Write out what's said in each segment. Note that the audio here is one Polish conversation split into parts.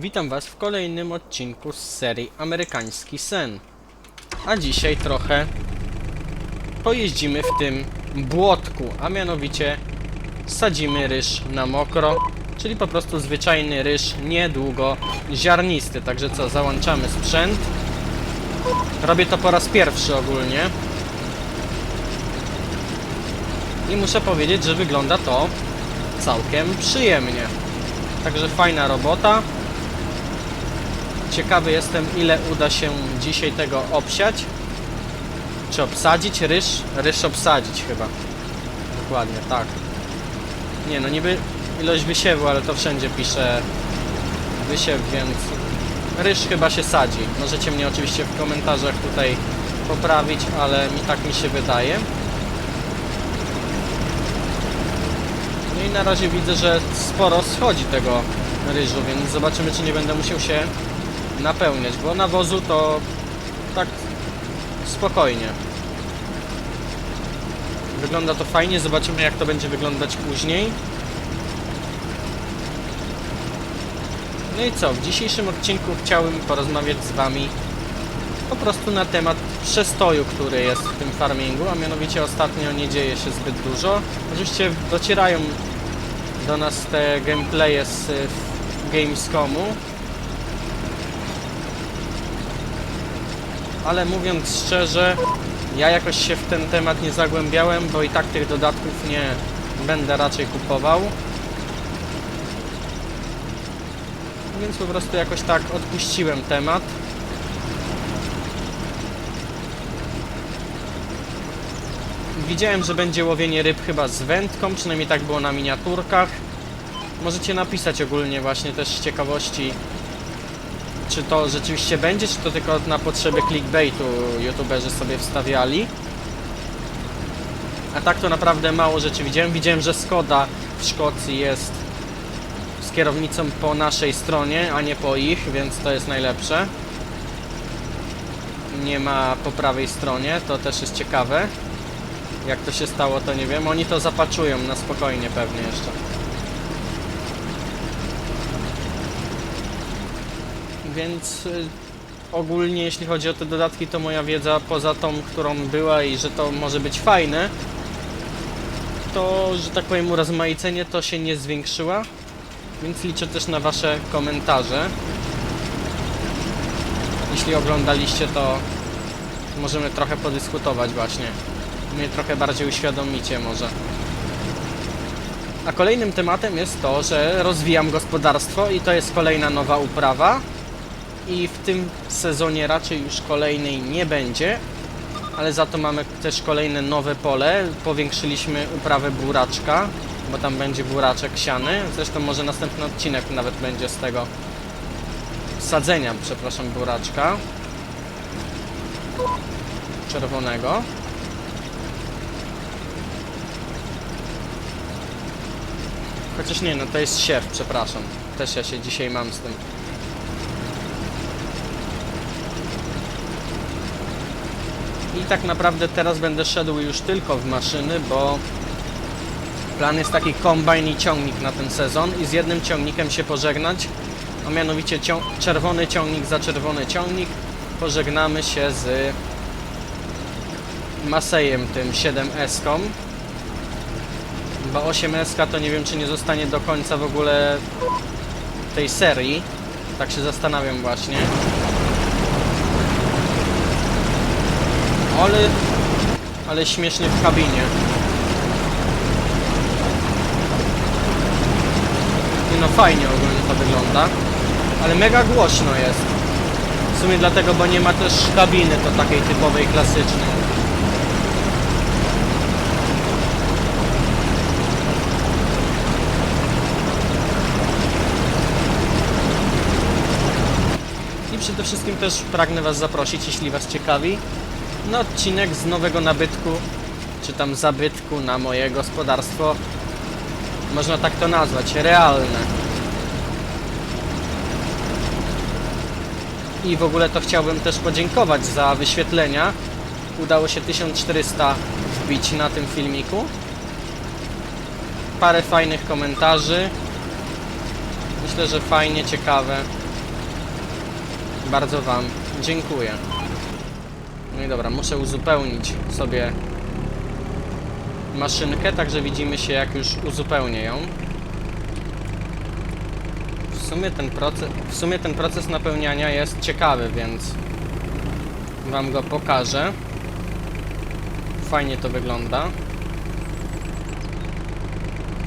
Witam Was w kolejnym odcinku z serii Amerykański Sen. A dzisiaj trochę pojeździmy w tym błotku, a mianowicie sadzimy ryż na mokro, czyli po prostu zwyczajny ryż niedługo ziarnisty. Także co, załączamy sprzęt. Robię to po raz pierwszy ogólnie. I muszę powiedzieć, że wygląda to całkiem przyjemnie. Także fajna robota. Ciekawy jestem, ile uda się dzisiaj tego obsiać. Czy obsadzić ryż? Ryż obsadzić chyba. Dokładnie, tak. Nie no, niby ilość wysiewu, ale to wszędzie pisze wysiew, więc ryż chyba się sadzi. Możecie mnie oczywiście w komentarzach tutaj poprawić, ale mi tak mi się wydaje. No i na razie widzę, że sporo schodzi tego ryżu, więc zobaczymy, czy nie będę musiał się napełniać, bo nawozu to tak spokojnie. Wygląda to fajnie, zobaczymy jak to będzie wyglądać później. No i co, w dzisiejszym odcinku chciałbym porozmawiać z Wami po prostu na temat przestoju, który jest w tym farmingu, a mianowicie ostatnio nie dzieje się zbyt dużo. Oczywiście docierają do nas te gameplaye z y, Gamescomu, ale mówiąc szczerze, ja jakoś się w ten temat nie zagłębiałem, bo i tak tych dodatków nie będę raczej kupował. Więc po prostu jakoś tak odpuściłem temat. Widziałem, że będzie łowienie ryb chyba z wędką, przynajmniej tak było na miniaturkach. Możecie napisać ogólnie właśnie też z ciekawości, czy to rzeczywiście będzie, czy to tylko na potrzeby clickbaitu youtuberzy sobie wstawiali. A tak to naprawdę mało rzeczy widziałem. Widziałem, że Skoda w Szkocji jest z kierownicą po naszej stronie, a nie po ich, więc to jest najlepsze. Nie ma po prawej stronie, to też jest ciekawe. Jak to się stało, to nie wiem. Oni to zapaczują na spokojnie pewnie jeszcze. Więc y, ogólnie jeśli chodzi o te dodatki, to moja wiedza poza tą, którą była i że to może być fajne, to, że tak powiem, urozmaicenie to się nie zwiększyła. Więc liczę też na Wasze komentarze. Jeśli oglądaliście, to możemy trochę podyskutować właśnie. Mnie trochę bardziej uświadomicie może. A kolejnym tematem jest to, że rozwijam gospodarstwo i to jest kolejna nowa uprawa. I w tym sezonie raczej już kolejnej nie będzie, ale za to mamy też kolejne nowe pole. Powiększyliśmy uprawę buraczka, bo tam będzie buraczek siany. Zresztą może następny odcinek nawet będzie z tego sadzenia, przepraszam, buraczka czerwonego. Chociaż nie, no to jest siew, przepraszam. Też ja się dzisiaj mam z tym. I tak naprawdę teraz będę szedł już tylko w maszyny, bo plan jest taki kombajn i ciągnik na ten sezon i z jednym ciągnikiem się pożegnać, a mianowicie cią czerwony ciągnik za czerwony ciągnik. Pożegnamy się z Masejem tym 7S-ką. Bo 8S to nie wiem czy nie zostanie do końca w ogóle tej serii. Tak się zastanawiam właśnie. Ale, ale śmiesznie w kabinie. Nie no fajnie ogólnie to wygląda. Ale mega głośno jest. W sumie dlatego, bo nie ma też kabiny to takiej typowej, klasycznej. Przede wszystkim też pragnę Was zaprosić, jeśli Was ciekawi, na odcinek z nowego nabytku, czy tam zabytku na moje gospodarstwo. Można tak to nazwać, realne. I w ogóle to chciałbym też podziękować za wyświetlenia. Udało się 1400 wbić na tym filmiku. Parę fajnych komentarzy. Myślę, że fajnie, ciekawe. Bardzo Wam dziękuję. No i dobra, muszę uzupełnić sobie maszynkę, także widzimy się jak już uzupełnię ją. W sumie ten proces, w sumie ten proces napełniania jest ciekawy, więc Wam go pokażę. Fajnie to wygląda.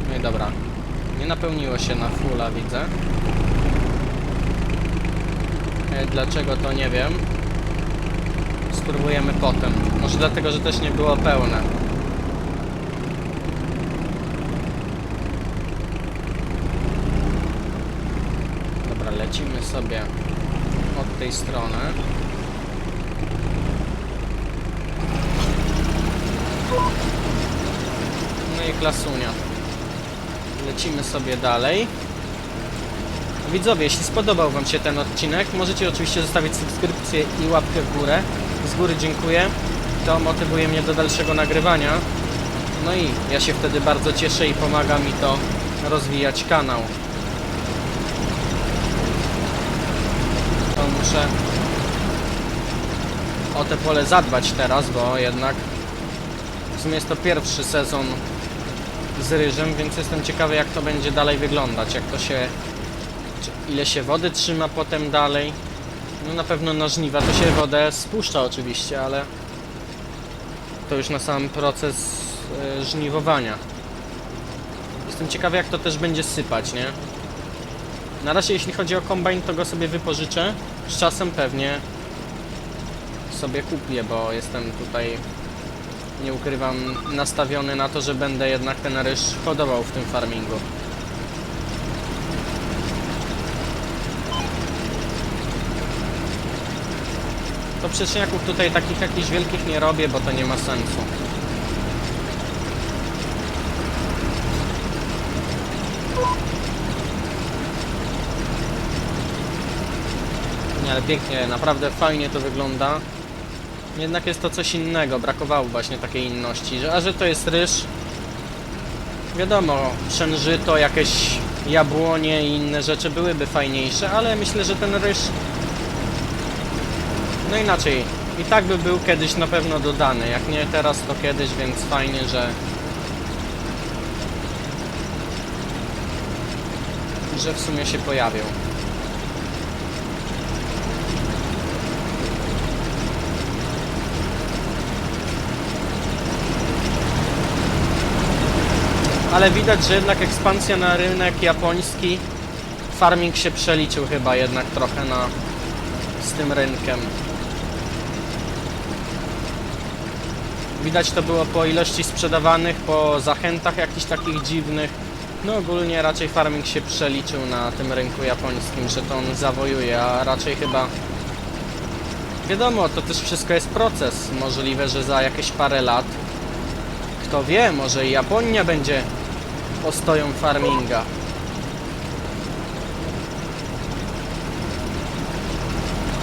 No i dobra. Nie napełniło się na fulla, widzę. E, Dlaczego to nie wiem. Spróbujemy potem. Może dlatego, że też nie było pełne. Dobra, lecimy sobie od tej strony. No i klasunia. Lecimy sobie dalej. Widzowie, jeśli spodobał Wam się ten odcinek, możecie oczywiście zostawić subskrypcję i łapkę w górę. Z góry dziękuję. To motywuje mnie do dalszego nagrywania. No i ja się wtedy bardzo cieszę i pomaga mi to rozwijać kanał. To muszę o te pole zadbać teraz, bo jednak w sumie jest to pierwszy sezon z ryżem, więc jestem ciekawy jak to będzie dalej wyglądać, jak to się ile się wody trzyma potem dalej. No na pewno na żniwa to się wodę spuszcza oczywiście, ale to już na sam proces e, żniwowania. Jestem ciekawy jak to też będzie sypać, nie? Na razie jeśli chodzi o kombajn to go sobie wypożyczę. Z czasem pewnie sobie kupię, bo jestem tutaj nie ukrywam nastawiony na to, że będę jednak ten ryż hodował w tym farmingu. To przeczniaków tutaj takich jakichś wielkich nie robię, bo to nie ma sensu. Nie, ale pięknie, naprawdę fajnie to wygląda. Jednak jest to coś innego, brakowało właśnie takiej inności. A że to jest ryż, wiadomo, przężyto, jakieś jabłonie i inne rzeczy byłyby fajniejsze, ale myślę, że ten ryż no inaczej, i tak by był kiedyś na pewno dodany. Jak nie teraz, to kiedyś, więc fajnie, że. że w sumie się pojawił. Ale widać, że jednak ekspansja na rynek japoński, farming się przeliczył chyba jednak trochę na z tym rynkiem. Widać to było po ilości sprzedawanych, po zachętach jakichś takich dziwnych. No ogólnie raczej farming się przeliczył na tym rynku japońskim, że to on zawojuje, a raczej chyba... Wiadomo, to też wszystko jest proces. Możliwe, że za jakieś parę lat, kto wie, może i Japonia będzie ostoją farminga.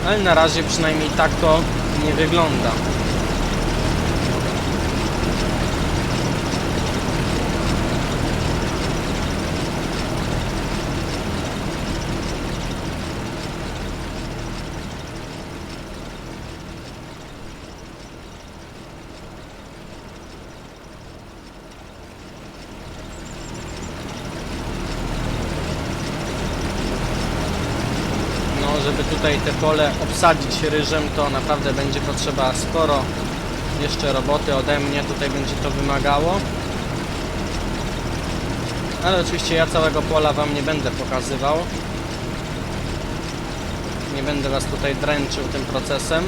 Ale na razie przynajmniej tak to nie wygląda. No, żeby tutaj te pole obsadzić ryżem, to naprawdę będzie potrzeba sporo jeszcze roboty ode mnie. Tutaj będzie to wymagało. Ale oczywiście ja całego pola Wam nie będę pokazywał. Nie będę Was tutaj dręczył tym procesem.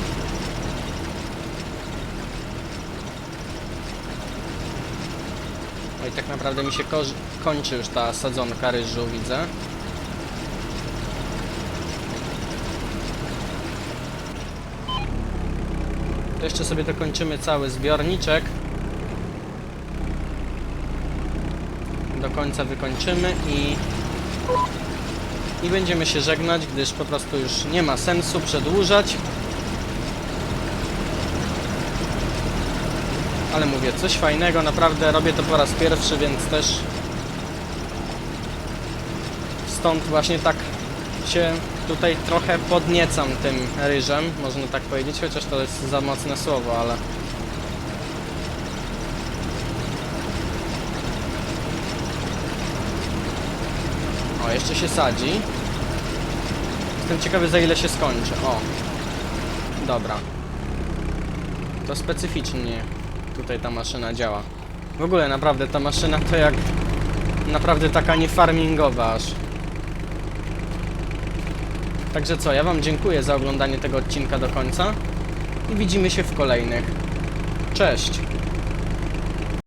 No i tak naprawdę mi się kończy już ta sadzonka ryżu, widzę. Jeszcze sobie dokończymy cały zbiorniczek. Do końca wykończymy i i będziemy się żegnać, gdyż po prostu już nie ma sensu przedłużać. Ale mówię, coś fajnego, naprawdę robię to po raz pierwszy, więc też stąd właśnie tak się tutaj trochę podniecam tym ryżem, można tak powiedzieć, chociaż to jest za mocne słowo, ale... O, jeszcze się sadzi. Jestem ciekawy za ile się skończy. O. Dobra. To specyficznie tutaj ta maszyna działa. W ogóle naprawdę ta maszyna to jak naprawdę taka nie farmingowa aż. Także co, ja wam dziękuję za oglądanie tego odcinka do końca i widzimy się w kolejnych. Cześć!